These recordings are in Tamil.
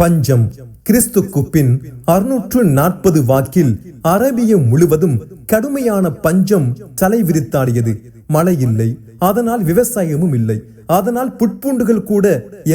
பஞ்சம். கிறிஸ்துக்கு பின் அறுநூற்று நாற்பது வாக்கில் அரேபியம் முழுவதும் கடுமையான பஞ்சம் தலைவிரித்தாடியது. மழை இல்லை அதனால் விவசாயமும் இல்லை அதனால் புட்பூண்டுகள் கூட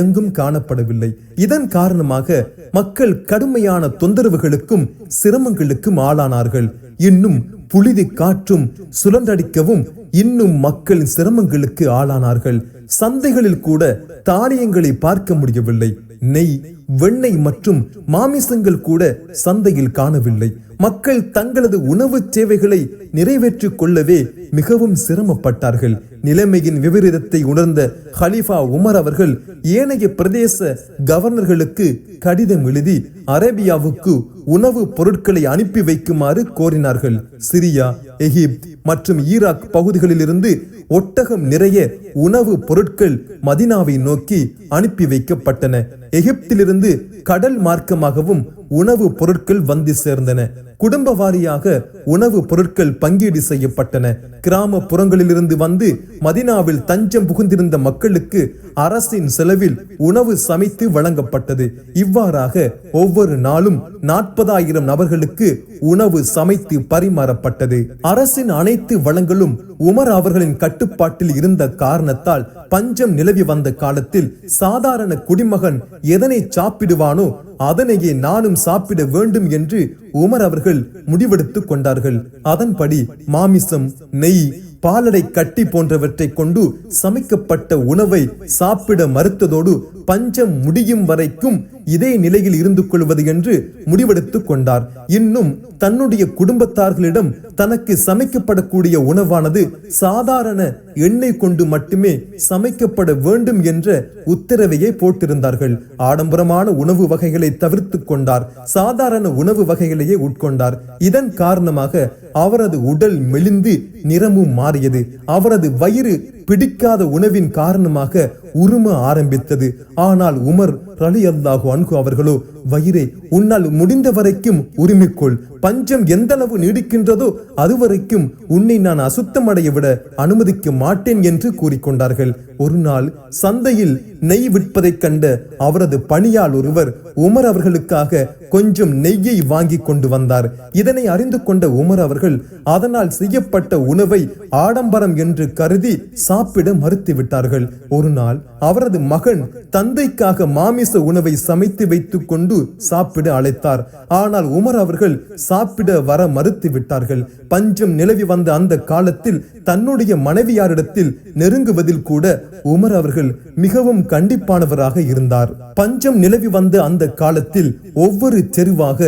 எங்கும் காணப்படவில்லை. இதன் காரணமாக மக்கள் கடுமையான தொந்தரவுகளுக்கும் சிரமங்களுக்கும் ஆளானார்கள். இன்னும் புழுதி காற்றும் சுழன்றடிக்கவும் இன்னும் மக்களின் சிரமங்களுக்கு ஆளானார்கள். சந்தைகளில் கூட தானியங்களை பார்க்க முடியவில்லை. நெய் வெண்ணெய் மற்றும் மாமிசங்கள் கூட சந்தையில் காணவில்லை. மக்கள் தங்களது உணவு தேவைகளை நிறைவேற்றிக் கொள்ளவே மிகவும் சிரமப்பட்டார்கள். நிலைமையின் விபரீதத்தை உணர்ந்த ஹலீஃபா உமர் அவர்கள் ஏனைய பிரதேச கவர்னர்களுக்கு கடிதம் எழுதி அரேபியாவுக்கு உணவு பொருட்களை அனுப்பி வைக்குமாறு கோரினார்கள். சிரியா எகிப்த் மற்றும் ஈராக் பகுதிகளிலிருந்து ஒட்டகம் நிறைய உணவு பொருட்கள் மதினாவை நோக்கி அனுப்பி வைக்கப்பட்டன. எகிப்திலிருந்து கடல் மார்க்கமாகவும் உணவு பொருட்கள் வந்து சேர்ந்தன. குடும்ப வாரியாக உணவு பொருட்கள் பங்கீடு செய்யப்பட்டன. கிராமப்புறங்களிலிருந்து வந்து மதினாவில் தஞ்சம் புகுந்திருந்த மக்களுக்கு அரசின் செலவில் உணவு சமைத்து வழங்கப்பட்டது. இவ்வாறாக ஒவ்வொரு நாளும் நாற்பதாயிரம் நபர்களுக்கு உணவு சமைத்து பரிமாறப்பட்டது. அரசின் அனைத்து வளங்களும் உமர் அவர்களின் கட்டுப்பாட்டில் இருந்த காரணத்தால் பஞ்சம் நிலவி வந்த காலத்தில் சாதாரண குடிமகன் எதனை சாப்பிடுவானோ அதனையே நானும் சாப்பிட வேண்டும் என்று உமர் அவர்கள் முடிவெடுத்துக் கொண்டார்கள். அதன்படி மாமிசம் நெய் பாலடை கட்டி போன்றவற்றை கொண்டு சமைக்கப்பட்ட உணவை சாப்பிட மறுத்ததோடு பஞ்சம் முடியும் வரைக்கும் இதே நிலையில் இருந்து கொள்வது என்று முடிவெடுத்துக் கொண்டார். இன்னும் தன்னுடைய குடும்பத்தார்களிடம் தனக்கு சமைக்கப்படக்கூடிய உணவானது சாதாரண எண்ணெய் கொண்டு மட்டுமே சமைக்கப்பட வேண்டும் என்ற உத்தரவையை போட்டிருந்தார்கள். ஆடம்பரமான உணவு வகைகளை தவிர்த்து கொண்டார். சாதாரண உணவு வகைகளையே உட்கொண்டார். இதன் காரணமாக அவரது உடல் மெலிந்து நிறமும் மாறியது. அவரது வயிறு பிடிக்காத உணவின் காரணமாக உரும ஆரம்பித்தது. ஆனால் உமர் ரலி அல்லாஹு அன்கு அவர்களோ வயிறை உன்னால் முடிந்த வரைக்கும் உரிமைக்கொள். பஞ்சம் எந்த அளவு நீடிக்கின்றதோ அதுவரைக்கும் உன்னை நான் அசுத்தமடைய விட அனுமதிக்க மாட்டேன் என்று கூறிக்கொண்டார்கள். ஒரு நாள் சந்தையில் நெய் விற்பதைக் கண்ட அவரது பணியால் ஒருவர் உமர் அவர்களுக்காக கொஞ்சம் நெய்யை வாங்கி கொண்டு வந்தார். இதனை அறிந்து கொண்ட உமர் அவர்கள் அதனால் செய்யப்பட்ட உணவை ஆடம்பரம் என்று கருதி சாப்பிட மறுத்து விட்டார்கள் ஒரு நாள் அவரது மகன் தந்தைக்காக மாமிச உணவை சமைத்து வைத்துக் கொண்டு சாப்பிட அழைத்தார். ஆனால் உமர் அவர்கள் சாப்பிட வர மறுத்து விட்டார்கள் பஞ்சம் நிலவி வந்த அந்த காலத்தில் தன்னுடைய மனைவியாரிடத்தில் நெருங்குவதில் கூட உமர் அவர்கள் மிகவும் கண்டிப்பானவராக இருந்தார். பஞ்சம் நிலவி வந்த அந்த காலத்தில் ஒவ்வொரு தெருவாக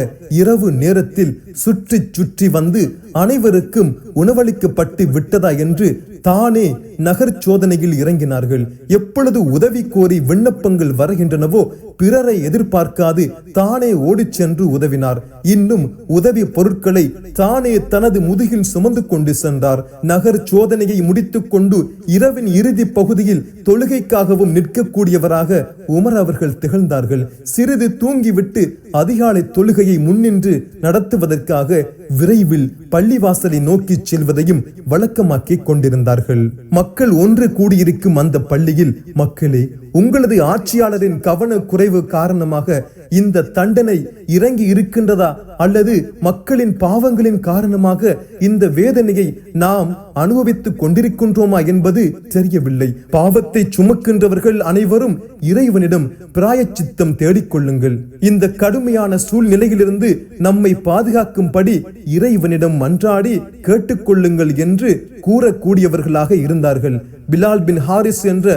இரவு நேரத்தில் சுற்றி சுற்றி வந்து அனைவருக்கும் உணவளிக்கப்பட்டு விட்டதா என்று தானே நகர் சோதனையில் இறங்கினார்கள். எப்பொழுது உதவி கோரி விண்ணப்பங்கள் வருகின்றனவோ பிறரை எதிர்பார்க்காது தானே ஓடிச் சென்று உதவினார். இன்னும் உதவி பொருட்களை தானே தனது முதுகில் சுமந்து கொண்டு சென்றார். நகர் சோதனையை முடித்துக் கொண்டு இரவின் இறுதி பகுதியில் தொழுகைக்காகவும் நிற்கக்கூடியவராக உமர் அவர்கள் திகழ்ந்தார்கள். சிறிது தூங்கிவிட்டு அதிகாலை தொழுகையை முன்னின்று நடத்துவதற்காக விரைவில் பள்ளிவாசலை நோக்கி செல்வதையும் வழக்கமாக்கிக் கொண்டிருந்தார்கள். மக்கள் ஒன்று கூடியிருக்கும் அந்த பள்ளியில் மக்களே உங்களது ஆட்சியாளரின் கவன குறைவு காரணமாக இந்த தண்டனை இறங்கி இருக்கின்றதா அல்லது மக்களின் பாவங்களின் காரணமாக இந்த வேதனையை நாம் அனுபவித்துக் கொண்டிருக்கின்றோமா என்பது தெரியவில்லை. பாவத்தை சுமக்கின்றவர்கள் அனைவரும் இறைவனிடம் பிராயச்சித்தம் தேடிக்கொள்ளுங்கள். இந்த கடுமையான சூழ்நிலையிலிருந்து நம்மை பாதுகாக்கும்படி இறைவனிடம் மன்றாடி கேட்டுக்கொள்ளுங்கள் என்று கூறக்கூடியவர்களாக இருந்தார்கள். பிலால் பின் ஹாரிஸ் என்ற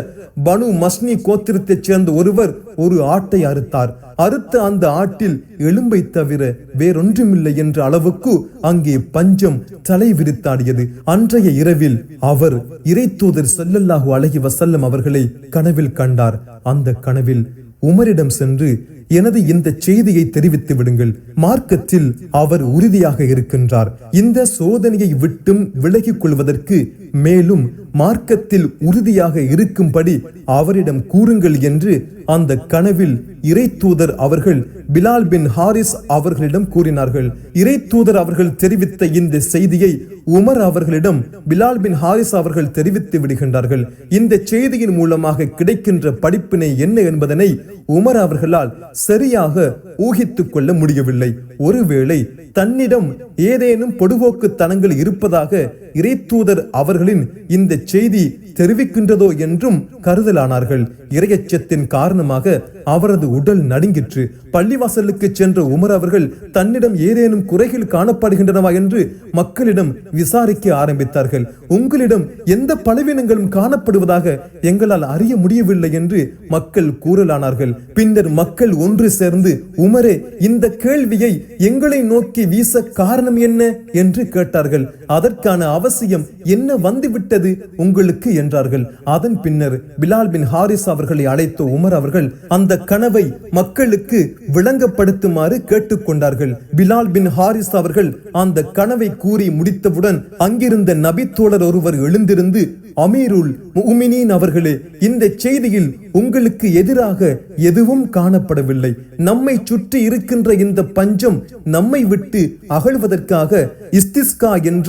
பனு மஸ்னி கோத்திரத்தைச் சேர்ந்த ஒருவர் ஒரு ஆட்டை அறுத்தார். அறுத்த அந்த ஆட்டில் எலும்பை தவிர வேறொன்றுமில்லை என்ற அளவுக்கு அங்கே பஞ்சம் தலை விரித்தாடியது. அன்றைய இரவில் அவர் இறை தூதர் செல்லல்லாஹு அழகி வசல்லம் அவர்களை கனவில் கண்டார். அந்த கனவில் உமரிடம் சென்று எனது இந்த செய்தியை தெரிவித்து விடுங்கள். மார்க்கத்தில் அவர் உறுதியாக இருக்கின்றார். இந்த சோதனையை விட்டும் விலகிக் கொள்வதற்கு மேலும் மார்க்கத்தில் உறுதியாக இருக்கும்படி அவரிடம் கூறுங்கள் என்று அந்த கனவில் இறை தூதர் அவர்கள் பிலால் பின் ஹாரிஸ் அவர்களிடம் கூறினார்கள். இறை தூதர் அவர்கள் தெரிவித்த இந்த செய்தியை உமர் அவர்களிடம் பிலால் பின் ஹாரிஸ் அவர்கள் தெரிவித்து விடுகின்றார்கள். இந்த செய்தியின் மூலமாக கிடைக்கின்ற படிப்பினை என்ன என்பதனை உமர் அவர்களால் சரியாக ஊகித்துக் கொள்ள முடியவில்லை. ஒருவேளை தன்னிடம் ஏதேனும் பொடுபோக்குத்தனங்கள் இருப்பதாக இறைத்தூதர் அவர்களின் இந்த செய்தி தெரிவிக்கின்றதோ என்றும் கருதலானார்கள். இரையச்சத்தின் காரணமாக அவரது உடல் நடுங்கிற்று. பள்ளிவாசலுக்கு சென்ற உமர் அவர்கள் தன்னிடம் ஏதேனும் குறைகள் காணப்படுகின்றனவா என்று மக்களிடம் விசாரிக்க ஆரம்பித்தார்கள். உங்களிடம் எந்த பலவீனங்களும் காணப்படுவதாக எங்களால் அறிய முடியவில்லை என்று மக்கள் கூறலானார்கள். பின்னர் மக்கள் ஒன்று சேர்ந்து உமரே இந்த கேள்வியை எங்களை நோக்கி வீச காரணம் என்ன? என்று கேட்டார்கள். அதற்கான அவசியம் என்ன வந்துவிட்டது? உங்களுக்கு என்றார்கள். அதன் பின்னர் பிலால் பின் ஹாரிஸ் அவர்களை அழைத்த உமர் அவர்கள் அந்த கனவை மக்களுக்கு விளங்கப்படுத்துமாறு கேட்டுக்கொண்டார்கள் பிலால் பின் ஹாரிஸ் அவர்கள் அந்த கனவை கூறி முடித்தவுடன் அங்கிருந்த நபித்தோழர் ஒருவர் எழுந்திருந்து அமீருல் முஃமினீன் அவர்களே இந்த செய்தியில் உங்களுக்கு எதிராக எதுவும் காணப்படவில்லை. நம்மை சுற்றி இருக்கின்ற இந்த பஞ்சம் நம்மை விட்டு அகழ்வதற்காக இஸ்திஸ்கா என்ற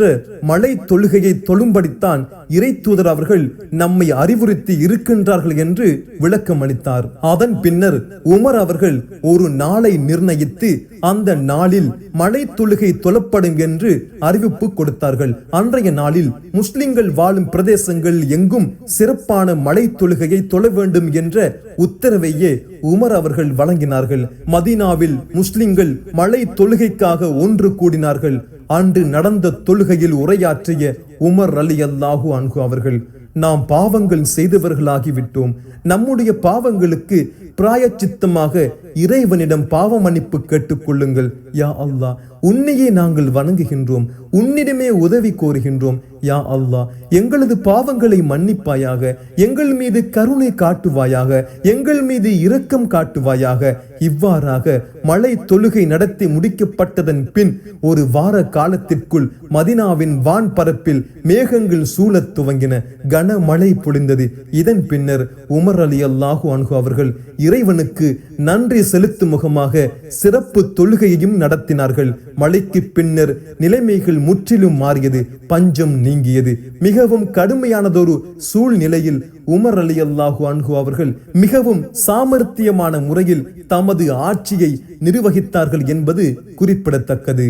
மலை தொழுகையை தொழும்படித்தான் இறை தூதர் அவர்கள் நம்மை அறிவுறுத்தி இருக்கின்றார்கள் என்று விளக்கம் அளித்தார் அதன் பின்னர் உமர் அவர்கள் ஒரு நாளை நிர்ணயித்து அந்த நாளில் மழை தொழுகை தொழப்படும் என்று அறிவிப்பு கொடுத்தார்கள். அன்றைய நாளில் முஸ்லிம்கள் வாழும் பிரதேசங்கள் எங்கும் சிறப்பான மழை தொழுகையை தொழ வேண்டும் என்ற உத்தரவையே உமர் அவர்கள் வழங்கினார்கள். மதீனாவில் முஸ்லிம்கள் மழை தொழுகைக்காக ஒன்று கூடினார்கள். அன்று நடந்த தொழுகையில் உரையாற்றிய உமர் அலி அல்லாஹு அன்கு அவர்கள் நாம் பாவங்கள் செய்தவர்களாகிவிட்டோம். நம்முடைய பாவங்களுக்கு பிராயச்சித்தமாக இறைவனிடம் பாவ மன்னிப்பு கேட்டுக்கொள்ளுங்கள். யா அல்லாஹ் உன்னையே நாங்கள் வணங்குகின்றோம். உன்னிடமே உதவி கோருகின்றோம். யா அல்லாஹ் எங்களது பாவங்களை மன்னிப்பாயாக எங்கள் மீது கருணை காட்டுவாயாக எங்கள் மீது இரக்கம் காட்டுவாயாக. இவ்வாறாக மழை தொழுகை நடத்தி முடிக்கப்பட்டதன் பின் ஒரு வார காலத்திற்குள் மதினாவின் வான் பரப்பில் மேகங்கள் சூழத் துவங்கின கனமழை பொழிந்தது. இதன் பின்னர் உமர் அலி அல்லாஹு அன்ஹு அவர்கள் இறைவனுக்கு நன்றி செலுத்தும் முகமாக சிறப்பு தொழுகையையும் நடத்தினார்கள். மழைக்கு பின்னர் நிலைமைகள் முற்றிலும் மாறியது பஞ்சம் நீங்கியது. மிகவும் கடுமையானதொரு சூழ்நிலையில் உமர் அலி அல்லாஹு அன்ஹு அவர்கள் மிகவும் சாமர்த்தியமான முறையில் தமது ஆட்சியை நிர்வகித்தார்கள் என்பது குறிப்பிடத்தக்கது.